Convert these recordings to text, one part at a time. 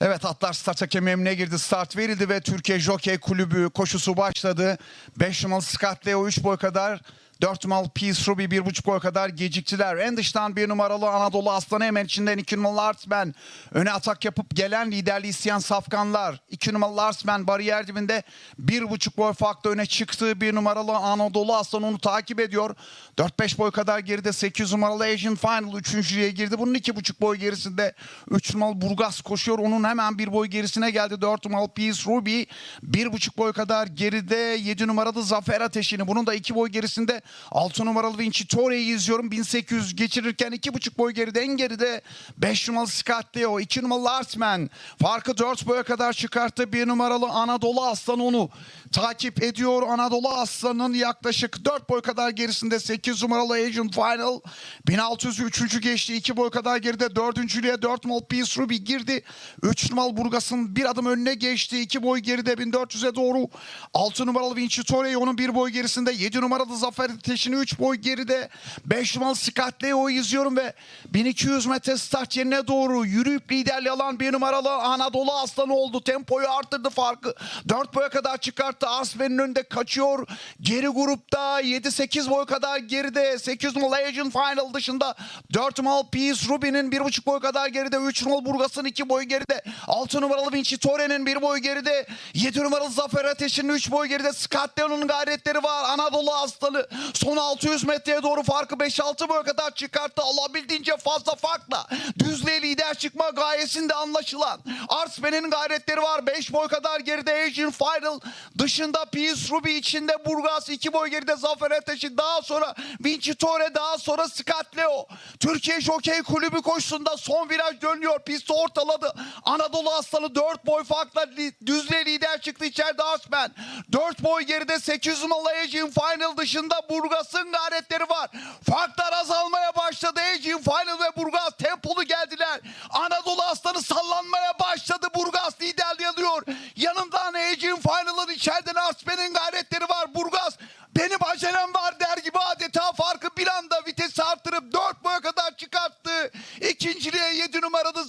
Evet atlar start hakemine girdi. Start verildi ve Türkiye Jockey Kulübü koşusu başladı. 5 numaralı Scott Leo 3 boy kadar. 4 numaralı Peace Ruby 1,5 boy kadar geciktiler. En dıştan 1 numaralı Anadolu Aslanı hemen içinden 2 numaralı Artsman. Öne atak yapıp gelen liderliği isteyen Safkanlar. 2 numaralı Artsman bariyer dibinde 1,5 boy farklı öne çıktı. 1 numaralı Anadolu Aslan onu takip ediyor. 4-5 boy kadar geride 8 numaralı Asian Final 3.lüğe girdi. Bunun 2,5 boy gerisinde 3 numaralı Burgas koşuyor. Onun hemen bir boy gerisine geldi. 4 numaralı Peace Ruby 1,5 boy kadar geride 7 numaralı Zafer Ateşi'ni. Bunun da 2 boy gerisinde 6 numaralı Vinci Torre'yi izliyorum. 1800 geçirirken 2,5 boy geride en geride 5 numaralı Scott Leo 2 numaralı Artman farkı 4 boya kadar çıkarttı. 1 numaralı Anadolu Aslan onu takip ediyor. Anadolu Aslan'ın yaklaşık 4 boy kadar gerisinde 8 numaralı Asian Final 1603. geçti. 2 boy kadar geride 4. 4 numaralı Peace Ruby girdi. 3 numaralı Burgas'ın bir adım önüne geçti. 2 boy geride 1400'e doğru 6 numaralı Vinci Torre'yi onun bir boy gerisinde 7 numaralı Zafer Ateşi'ni 3 boy geride 5 numaralı Scott Leo'yu izliyorum ve 1200 metre start yerine doğru yürüyüp liderliği alan 1 numaralı Anadolu Aslanı oldu. Tempoyu arttırdı farkı. 4 boya kadar çıkarttı. Arsmen'in önünde kaçıyor. Geri grupta 7-8 boy kadar geride. 8 numaralı Legend Final dışında 4 numaralı Peace Ruby'nin 1,5 boy kadar geride. 3 numaralı Burgas'ın 2 boy geride. 6 numaralı Vinci Torre'nin 1 boy geride. 7 numaralı Zafer Ateş'in 3 boy geride. Scott Leon'un gayretleri var. Anadolu Aslanı son 600 metreye doğru farkı 5-6 boy kadar çıkarttı. Alabildiğince fazla farkla. Düzlüğe lider çıkma gayesinde anlaşılan. Arsmen'in gayretleri var. 5 boy kadar geride Asian Final. Dışında Peace Ruby içinde Burgas 2 boy geride Zafer Ateşi. Daha sonra Vinci Torre daha sonra Scott Leo. Türkiye Jockey Kulübü koşusunda son viraj dönüyor. Pisti ortaladı. Anadolu Aslanı 4 boy farkla düzlüğe lider çıktı içeride Arsmen. 4 boy geride 8 numaralı Asian Final dışında Burgas'ın gayretleri var. Farklar azalmaya başladı. Asian Final ve Burgas tempolu geldiler. Anadolu Aslanı sallanmaya başladı. Burgas liderliği alıyor. Yanından Asian Final'ın içeriden Arsmen'in gayretleri var. Burgas benim acelem var der gibi adeta farkı bir anda vitesi arttırıp 4 boya kadar çıkarttı. İkinciliğe 7 numaralı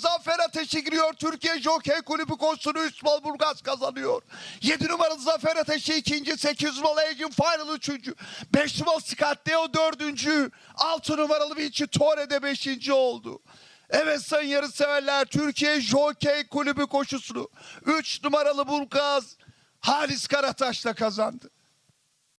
Ateşi giriyor. Türkiye Jockey Kulübü koşusunu Üstmal Burgaz kazanıyor. 7 numaralı Zafer Ateşi ikinci, 8 numaralı Agent Final üçüncü, 5 numaralı Scott Deo dördüncü, 6 numaralı Vinci Torre de beşinci oldu. Evet sayın yarı severler Türkiye Jockey Kulübü koşusunu 3 numaralı Burgaz Halis Karataş'la kazandı.